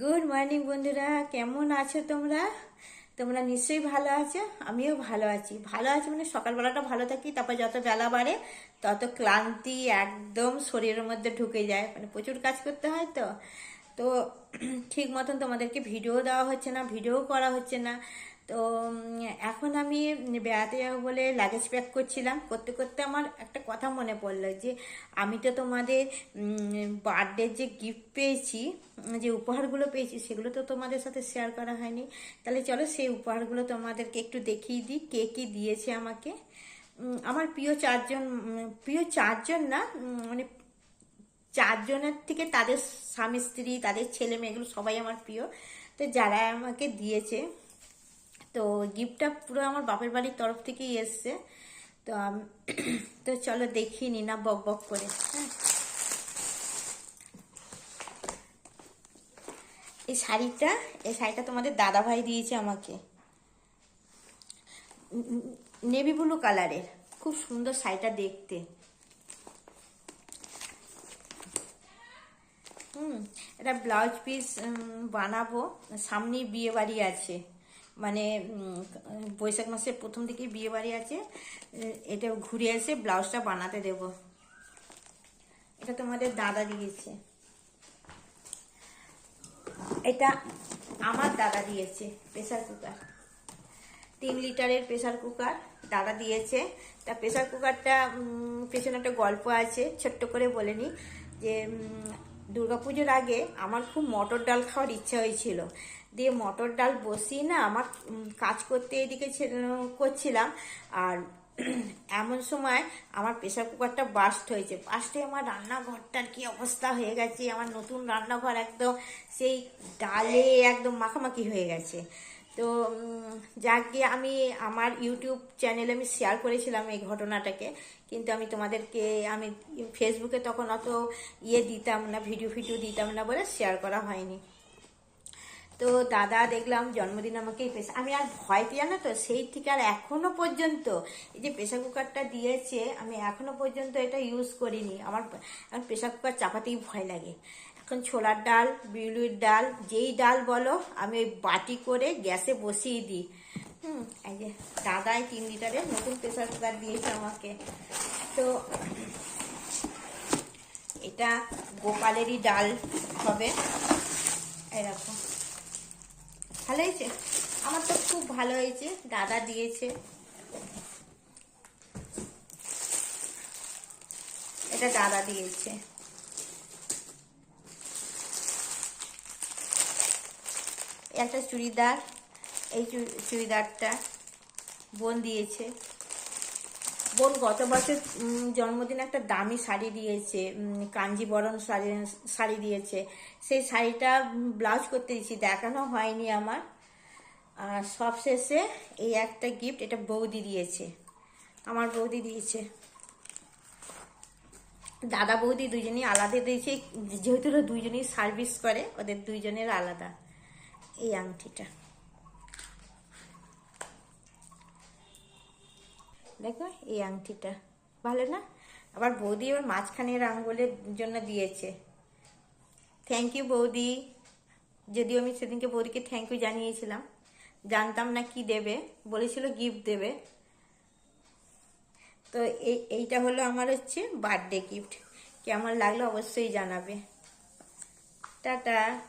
Good morning বন্ধুরা। কেমন আছো তোমরা? তোমরা নিশ্চয়ই ভালো আছো? আমিও ভালো আছি। ভালো আছি মানে সকালবেলাটা ভালো থাকি, তারপর যত বেলা বাড়ে, তত ক্লান্তি একদম শরীরের মধ্যে ঢুকে যায়। মানে প্রচুর কাজ করতে হয় তো। তো ঠিক মতন তোমাদেরকে ভিডিও দেওয়া হচ্ছে না, ভিডিও করা হচ্ছে না। তো এখন আমি বেড়াতে যাব বলে লাগেজ প্যাক করছিলাম। করতে করতে আমার একটা কথা মনে পড়ল যে, আমি তো তোমাদের বার্থডের যে গিফট পেয়েছি, যে উপহারগুলো পেয়েছি, সেগুলো তো তোমাদের সাথে শেয়ার করা হয়নি। তাহলে চলো সেই উপহারগুলো তোমাদেরকে একটু দেখিয়ে দিই, কে কী দিয়েছে আমাকে। আমার প্রিয় চারজন প্রিয় চারজন না মানে চারজনের থেকে তাদের স্বামী, স্ত্রী, তাদের ছেলে মেয়েগুলো সবাই আমার প্রিয়। তো যারা আমাকে দিয়েছে তো গিফটটা পুরো আমার বাপের বাড়ির তরফ থেকেই এসছে। তো তো চলো দেখিয়ে নি না বক বক করে। হ্যাঁ। এই শাড়িটা এই শাড়িটা তোমাদের দাদা ভাই দিয়েছে আমাকে। নেভি ব্লু কালারের। খুব সুন্দর শাড়িটা দেখতে। হুম, এটা ব্লাউজ পিস বানাবো। সামনেই বিয়ে বাড়ি আছে। মানে বৈশাখ মাসের প্রথম দিকে বিয়ে বাড়ি আছে, এটা ঘুরে এসে ব্লাউজটা বানাতে দেব। এটা তোমাদের দাদা দিয়েছে। এটা আমার দাদা দিয়েছে, প্রেসার কুকার। তিন লিটারের প্রেসার কুকার দাদা দিয়েছে। তা প্রেশার কুকারটা পেছনে একটা গল্প আছে, ছোট্ট করে বলে নি যে দুর্গাপুজোর আগে আমার খুব মটর ডাল খাওয়ার ইচ্ছা হয়েছিল। দিয়ে মটর ডাল বসিয়ে না আমার কাজ করতে এদিকে ছিল- করছিলাম। আর এমন সময় আমার প্রেশার কুকারটা বাস্ট হয়েছে। বাস্ট আমার রান্নাঘরটার কি অবস্থা হয়ে গেছে, আমার নতুন রান্নাঘর একদম সেই ডালে একদম মাখামাখি হয়ে গেছে। তো যাক আমি আমার ইউটিউব চ্যানেলে আমি শেয়ার করেছিলাম এই ঘটনাটাকে, কিন্তু আমি তোমাদেরকে, আমি ফেসবুকে তখন অত ইয়ে দিতাম না, ভিডিও ফিডিও দিতাম না বলে শেয়ার করা হয়নি। তো দাদা দেখলাম জন্মদিন আমাকে এই আমি আর ভয় পেয়ে না তো, সেই থেকে আর এখনও পর্যন্ত, এই যে প্রেসার কুকারটা দিয়েছে, আমি এখনও পর্যন্ত এটা ইউজ করিনি। আমার প্রেসার কুকার চাপাতেই ভয় লাগে। এখন ছোলার ডাল, বিউলির ডাল, যেই ডাল বলো, আমি ওই বাটি করে গ্যাসে বসিয়ে দিই। হুম, এই যে দাদাই তিন লিটারের নতুন প্রেসার কুকার দিয়েছে আমাকে। তো এটা গোপালেরই ডাল হবে। এরকম ভালো হয়েছে? আমার তো খুব ভালো হয়েছে। দাদা দিয়েছে। এটা দাদা দিয়েছে। একটা চুড়িদার, এই চুড়িদারটা বোন দিয়েছে। বোন গত বছর জন্মদিনে একটা দামি শাড়ি দিয়েছে কাঞ্জিবরণ শাড়ি শাড়ি দিয়েছে। সেই শাড়িটা ব্লাউজ করতে দিয়েছি, দেখানো হয়নি আমার। আর সবশেষে এই একটা গিফট এটা বৌদি দিয়েছে। আমার বৌদি দিয়েছে। দাদা বৌদি দুজনেই আলাদা দিয়েছে, যেহেতু ওরা দুইজনেই সার্ভিস করে, ওদের দুইজনের আলাদা। এই আংটিটা। দেখো এই আংটিটা। ভালো না? আবার বৌদি ওর মাঝখানের আঙ্গুলের জন্য দিয়েছে। থ্যাংক ইউ বৌদি। যদিও আমি সেদিনকে বৌদিকে থ্যাংক ইউ জানিয়েছিলাম। জানতাম না কি দেবে, বলেছিল গিফট দেবে। তো এই এইটা হলো আমার হচ্ছে বার্থডে গিফট কেমন লাগল অবশ্যই জানাবে। টাটা।